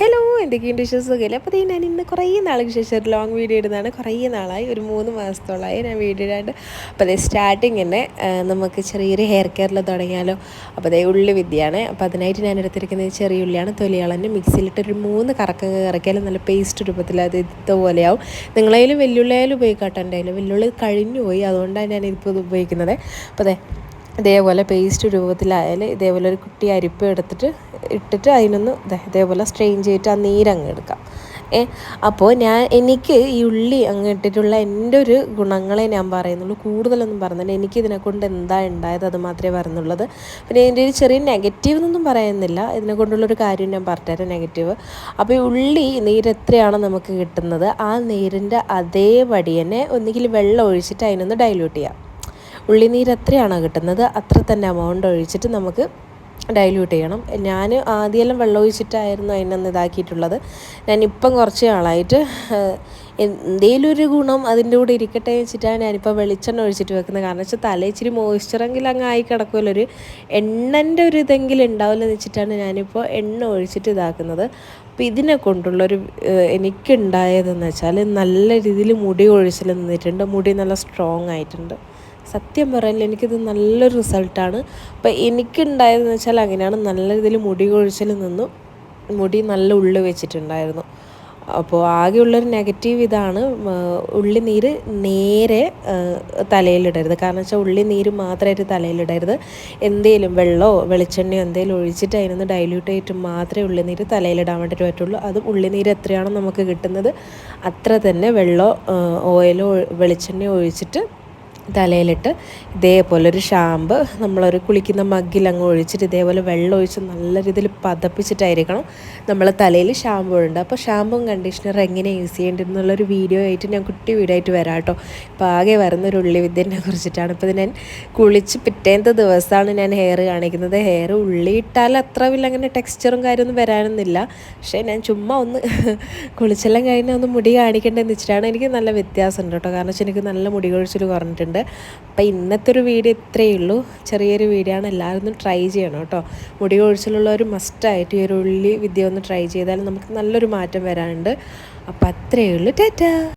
Hello എന്തൊക്കെയുണ്ട് അല്ലേ അപ്പോൾ ഞാൻ ഇന്ന് കുറേ നാൾക്ക് ശേഷം ഒരു ലോങ് വീഡിയോ ഇടുന്നതാണ്. കുറേ നാളായി ഒരു മൂന്ന് മാസത്തോളമായി ഞാൻ വീഡിയോ ഇടാണ്ട്. അപ്പോൾ അതേ സ്റ്റാർട്ടിങ് തന്നെ നമുക്ക് ചെറിയൊരു ഹെയർ കെയറിൽ തുടങ്ങിയാലോ? അപ്പോൾ അതേ ഉള്ളി വിദ്യയാണ്. അപ്പോൾ അതിനായിട്ട് ഞാൻ എടുത്തിരിക്കുന്നത് ചെറിയ ഉള്ളിയാണ്. തൊലിയാളന്നെ മിക്സിയിലിട്ട് ഒരു മൂന്ന് കറക്കം കറക്കിയാലും നല്ല പേസ്റ്റ് രൂപത്തിൽ അത് ഇതുപോലെയാവും. നിങ്ങളതിൽ വെല്ലുള്ളിയായാലും ഉപയോഗിക്കാട്ടോ. എന്റെ അതിൽ വെല്ലുള്ളി കഴിഞ്ഞു പോയി അതുകൊണ്ടാണ് ഞാൻ ഇപ്പോൾ ഇത് ഉപയോഗിക്കുന്നത്. അപ്പോൾ അതെ ഇതേപോലെ പേസ്റ്റ് രൂപത്തിലായാൽ ഇതേപോലെ ഒരു കുട്ടി അരിപ്പ് എടുത്തിട്ട് ഇട്ടിട്ട് അതിനൊന്ന് ഇതേപോലെ സ്ട്രെയിൻ ചെയ്തിട്ട് ആ നീരങ്ങ് എടുക്കാം. ഏ അപ്പോൾ ഞാൻ എനിക്ക് ഈ ഉള്ളി അങ്ങ് ഇട്ടിട്ടുള്ള എന്റെ ഒരു ഗുണങ്ങളെ ഞാൻ പറയുന്നുള്ളൂ. കൂടുതലൊന്നും പറഞ്ഞില്ല എനിക്ക് ഇതിനെക്കൊണ്ട് എന്താ ഉണ്ടായത് അത് മാത്രമേ പറയുന്നുള്ളത്. പിന്നെ എന്റെ ഒരു ചെറിയ നെഗറ്റീവ് എന്നൊന്നും പറയുന്നില്ല. ഇതിനെ കൊണ്ടുള്ളൊരു കാര്യം ഞാൻ പറഞ്ഞുതരാം നെഗറ്റീവ് അപ്പോൾ ഈ ഉള്ളി നീര് എത്രയാണ് നമുക്ക് കിട്ടുന്നത് ആ നീരിന്റെ അതേപടി തന്നെ ഒന്നുകിൽ വെള്ളം ഒഴിച്ചിട്ട് അതിനൊന്ന് ഡൈല്യൂട്ട് ചെയ്യാം. ഉള്ളിനീര് എത്രയാണോ കിട്ടുന്നത് അത്ര തന്നെ എമൗണ്ട് ഒഴിച്ചിട്ട് നമുക്ക് ഡൈല്യൂട്ട് ചെയ്യണം. ഞാൻ ആദ്യമെല്ലാം വെള്ളം ഒഴിച്ചിട്ടായിരുന്നു അതിനൊന്ന് ഇതാക്കിയിട്ടുള്ളത്. ഞാനിപ്പം കുറച്ച് നാളായിട്ട് എന്തെങ്കിലും ഒരു ഗുണം അതിന്റെ കൂടെ ഇരിക്കട്ടെ എന്ന് വെച്ചിട്ടാണ് ഞാനിപ്പോൾ വെളിച്ചെണ്ണ ഒഴിച്ചിട്ട് വെക്കുന്നത്. കാരണം വെച്ചാൽ തല ഇച്ചിരി മോയ്സ്ചറെങ്കിലും അങ്ങ് ആയി കിടക്കുമല്ലോ. ഒരു എണ്ണന്റെ ഒരു ഇതെങ്കിലും ഉണ്ടാവില്ല എന്ന് വെച്ചിട്ടാണ് ഞാനിപ്പോൾ എണ്ണ ഒഴിച്ചിട്ട് ഇതാക്കുന്നത്. അപ്പോൾ ഇതിനെ കൊണ്ടുള്ളൊരു എനിക്കുണ്ടായതെന്ന് വെച്ചാൽ നല്ല രീതിയിൽ മുടി ഒഴിച്ചിൽ നിന്നിട്ടുണ്ട്. മുടി നല്ല സ്ട്രോങ് ആയിട്ടുണ്ട്. സത്യം പറയല്ല എനിക്കിത് നല്ലൊരു റിസൾട്ടാണ്. അപ്പോൾ എനിക്കുണ്ടായതെന്ന് വെച്ചാൽ അങ്ങനെയാണ്. നല്ല രീതിയിൽ മുടി കൊഴിച്ചിൽ നിന്നു. മുടി നല്ല ഉള്ളു വെച്ചിട്ടുണ്ടായിരുന്നു. അപ്പോൾ ആകെയുള്ളൊരു നെഗറ്റീവ് ഇതാണ്. ഉള്ളി നീര് നേരെ തലയിലിടരുത്. കാരണം വെച്ചാൽ ഉള്ളിനീര് മാത്രമായിട്ട് തലയിലിടരുത്. എന്തേലും വെള്ളമോ വെളിച്ചെണ്ണയോ എന്തേലും ഒഴിച്ചിട്ട് അതിനൊന്ന് ഡൈല്യൂട്ട് ചെയ്തിട്ട് മാത്രമേ ഉള്ളി നീര് തലയിലിടാൻ വേണ്ടിയിട്ട് പറ്റുള്ളൂ. അതും ഉള്ളി നീര് എത്രയാണോ നമുക്ക് കിട്ടുന്നത് അത്ര തന്നെ വെള്ളമോ ഓയിലോ വെളിച്ചെണ്ണയോ ഒഴിച്ചിട്ട് തലയിലിട്ട് ഇതേപോലെ ഒരു ഷാമ്പ് നമ്മളൊരു കുളിക്കുന്ന മഗ്ഗിൽ അങ്ങ് ഒഴിച്ചിട്ട് ഇതേപോലെ വെള്ളം ഒഴിച്ച് നല്ല രീതിയിൽ പതപ്പിച്ചിട്ടായിരിക്കണം നമ്മൾ തലയിൽ ഷാമ്പു ഉണ്ട് അപ്പോൾ ഷാമ്പും കണ്ടീഷണർ എങ്ങനെ യൂസ് ചെയ്യേണ്ടതെന്നുള്ളൊരു വീഡിയോ ആയിട്ട് ഞാൻ കുട്ടി വീഡിയോ ആയിട്ട് വരാം കേട്ടോ. ഇപ്പോൾ ആകെ വരുന്ന ഒരു ഉള്ളി വിദ്യനെ കുറിച്ചിട്ടാണ്. ഇപ്പോൾ ഞാൻ കുളിച്ച് പിറ്റേന്ത ദിവസമാണ് ഞാൻ ഹെയർ കാണിക്കുന്നത്. ഹെയർ ഉള്ളി ഇട്ടാൽ അത്ര വലിയ അങ്ങനെ ടെക്സ്ചറും കാര്യമൊന്നും വരാനൊന്നുമില്ല. പക്ഷേ ഞാൻ ചുമ്മാ ഒന്ന് കുളിച്ചെല്ലാം കഴിഞ്ഞാൽ ഒന്ന് മുടി കാണിക്കേണ്ടതെന്ന് വെച്ചിട്ടാണ് എനിക്ക് നല്ല വ്യത്യാസമുണ്ട് കേട്ടോ. കാരണം വെച്ചാൽ എനിക്ക് നല്ല മുടി കൊഴിച്ചിൽ കുറഞ്ഞിട്ടുണ്ട്. അപ്പോൾ ഇന്നത്തെ ഒരു വീഡിയോ ഇത്രയേ ഉള്ളൂ. ചെറിയൊരു വീഡിയോ ആണ്. എല്ലാവരും ഒന്ന് ട്രൈ ചെയ്യണം കേട്ടോ. മുടി കൊഴിച്ചിലുള്ളവർ മസ്റ്റായിട്ട് ഈ ഒരു ഉള്ളി വിദ്യ ഒന്ന് ട്രൈ ചെയ്താൽ നമുക്ക് നല്ലൊരു മാറ്റം വരാനുണ്ട്. അപ്പോൾ അത്രയേ ഉള്ളൂ. ടാറ്റാ!